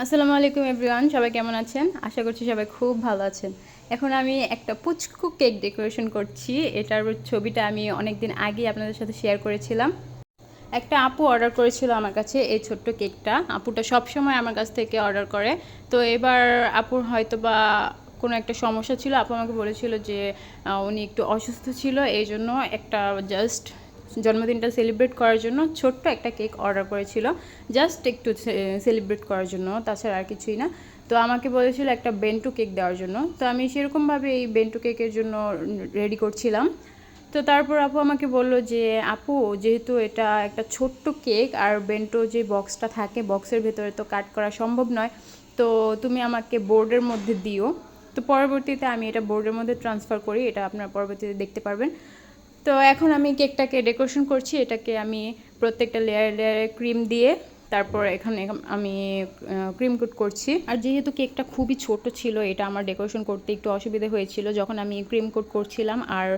আসসালামু আলাইকুম এভরিওয়ান, সবাই কেমন আছেন? আশা করছি সবাই খুব ভালো আছেন। এখন আমি একটা পুচকু কেক ডেকোরেশন করছি। এটার ছবিটা আমি অনেক দিন আগে আপনাদের সাথে শেয়ার করেছিলাম। একটা আপু অর্ডার করেছিল আমার কাছে এই ছোট্ট কেকটা। আপুটা সব সময় আমার কাছ থেকে অর্ডার করে। তো এবার আপুর হয়তো বা কোনো একটা সমস্যা ছিল। আপু আমাকে বলেছিল যে উনি একটু অসুস্থ ছিল এই জন্য একটা জাস্ট জন্মদিনটা সেলিব্রেট করার জন্য ছোট্ট একটা কেক অর্ডার করেছিল। জাস্ট একটু সেলিব্রেট করার জন্য, তাছাড়া আর কিছুই না। তো আমাকে বলেছিল একটা বেন্টু কেক দেওয়ার জন্য। তো আমি সেরকমভাবে এই বেন্টু কেকের জন্য রেডি করছিলাম। তো তারপর আপু আমাকে বলল যে, আপু, যেহেতু এটা একটা ছোট্ট কেক আর বেন্টো যে বক্সটা থাকে বক্সের ভেতরে তো কাট করা সম্ভব নয়, তো তুমি আমাকে বোর্ডের মধ্যে দিও। তো পরবর্তীতে আমি এটা বোর্ডের মধ্যে ট্রান্সফার করি। এটা আপনারা পরবর্তীতে দেখতে পারবেন। তো এখন আমি কেকটাকে ডেকোরেশন করছি, এটাকে আমি প্রত্যেকটা লেয়ারে লেয়ারে ক্রিম দিয়ে তারপর এখানে আমি ক্রিম কোট করছি। আর যেহেতু কেকটা খুবই ছোট ছিল, এটা আমার ডেকোরেশন করতে একটু অসুবিধে হয়েছিল। যখন আমি ক্রিম কোট করছিলাম আর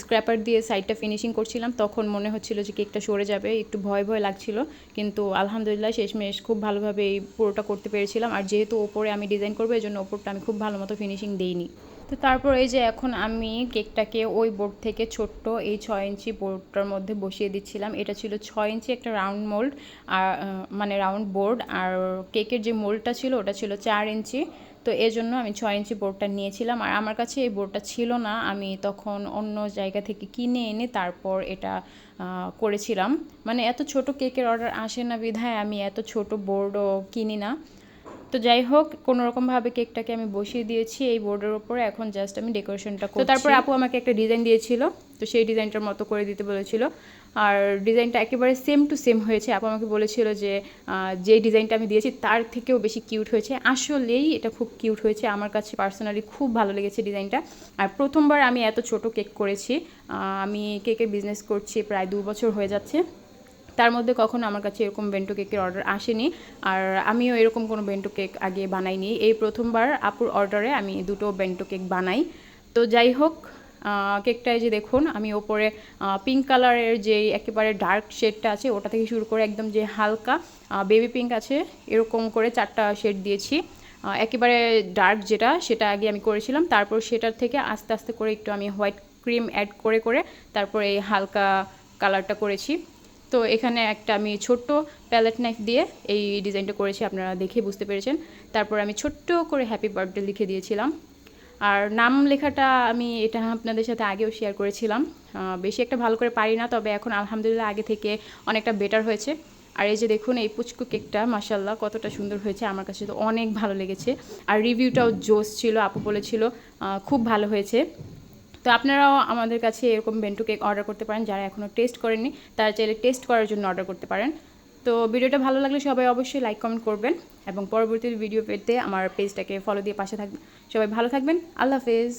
স্ক্র্যাপার দিয়ে সাইডটা ফিনিশিং করছিলাম, তখন মনে হচ্ছিল যে কেকটা সরে যাবে, একটু ভয় ভয় লাগছিল। কিন্তু আলহামদুলিল্লাহ শেষমেশ খুব ভালোভাবে এই পুরোটা করতে পেরেছিলাম। আর যেহেতু ওপরে আমি ডিজাইন করব এই জন্য ওপরটা আমি খুব ভালো মতো ফিনিশিং দিইনি। তো তারপর এই যে এখন আমি কেকটাকে ওই বোর্ড থেকে ছোট্ট এই ছয় ইঞ্চি বোর্ডটার মধ্যে বসিয়ে দিচ্ছিলাম। এটা ছিল ছয় ইঞ্চি একটা রাউন্ড মোল্ড আর মানে রাউন্ড বোর্ড। আর কেকের যে মোল্ডটা ছিল ওটা ছিল চার ইঞ্চি। তো এই জন্য আমি ছয় ইঞ্চি বোর্ডটা নিয়েছিলাম। আর আমার কাছে এই বোর্ডটা ছিল না। আমি তখন অন্য জায়গা থেকে কিনে এনে তারপর এটা করেছিলাম। মানে এত ছোট কেকের অর্ডার আসে না বিধায় আমি এত ছোট বোর্ডও কিনি না। তো যাই হোক কোনো রকমভাবে কেকটাকে আমি বসিয়ে দিয়েছি এই বোর্ডের ওপরে এখন জাস্ট আমি ডেকোরেশনটা করছি। তো তারপর আপু আমাকে একটা ডিজাইন দিয়েছিল তো সেই ডিজাইনটার মতো করে দিতে বলেছিল। আর ডিজাইনটা একেবারে সেম টু সেম হয়েছে। আপু আমাকে বলেছিল যে যে ডিজাইনটা আমি দিয়েছি তার থেকেও বেশি কিউট হয়েছে। আসলেই এটা খুব কিউট হয়েছে। আমার কাছে পার্সোনালি খুব ভালো লেগেছে ডিজাইনটা আর প্রথমবার আমি এত ছোট কেক করেছি। আমি কেকের বিজনেস করছি প্রায় দু বছর হয়ে যাচ্ছে। তার মধ্যে কখনো আমার কাছে এরকম বেন্টো কেকের অর্ডার আসেনি। আর আমিও এরকম কোনো বেন্টো কেক আগে বানাইনি। এই প্রথমবার আপুর অর্ডারে আমি দুটো বেন্টো কেক বানাই। তো যাই হোক কেকটায় যে দেখুন, আমি ওপরে পিঙ্ক কালারের যে একেবারে ডার্ক শেডটা আছে, ওটা থেকে শুরু করে একদম যে হালকা বেবি পিঙ্ক আছে, এরকম করে চারটা শেড দিয়েছি। একেবারে ডার্ক যেটা, সেটা আগে আমি করেছিলাম। তারপর সেটার থেকে আস্তে আস্তে করে একটু আমি হোয়াইট ক্রিম অ্যাড করে করে তারপর এই হালকা কালারটা করেছি। তো এখানে একটা আমি ছোট্ট প্যালেট নাইফ দিয়ে এই ডিজাইনটা করেছি, আপনারা দেখে বুঝতে পেরেছেন। তারপর আমি ছোট্ট করে হ্যাপি বার্থডে লিখে দিয়েছিলাম। আর নাম লেখাটা আমি এটা আপনাদের সাথে আগেও শেয়ার করেছিলাম। বেশি একটা ভালো করে পারি না, তবে এখন আলহামদুলিল্লাহ আগে থেকে অনেকটা বেটার হয়েছে। আর এই যে দেখুন, এই পুচকু কেকটা মাসাল্লাহ কতটা সুন্দর হয়েছে, আমার কাছে তো অনেক ভালো লেগেছে। আর রিভিউটাও জোস ছিল, আপু বলেছিল খুব ভালো হয়েছে। তো আপনারাও আমাদের কাছে এরকম বেন্টু কেক অর্ডার করতে পারেন, যারা এখনও টেস্ট করেননি, তারা চাইলে টেস্ট করার জন্য অর্ডার করতে পারেন। তো ভিডিওটা ভালো লাগলে সবাই অবশ্যই লাইক, কমেন্ট করবেন এবং পরবর্তী ভিডিও পেতে আমার পেজটাকে ফলো দিয়ে পাশে থাকবেন। সবাই ভালো থাকবেন, আল্লাহ হাফেজ।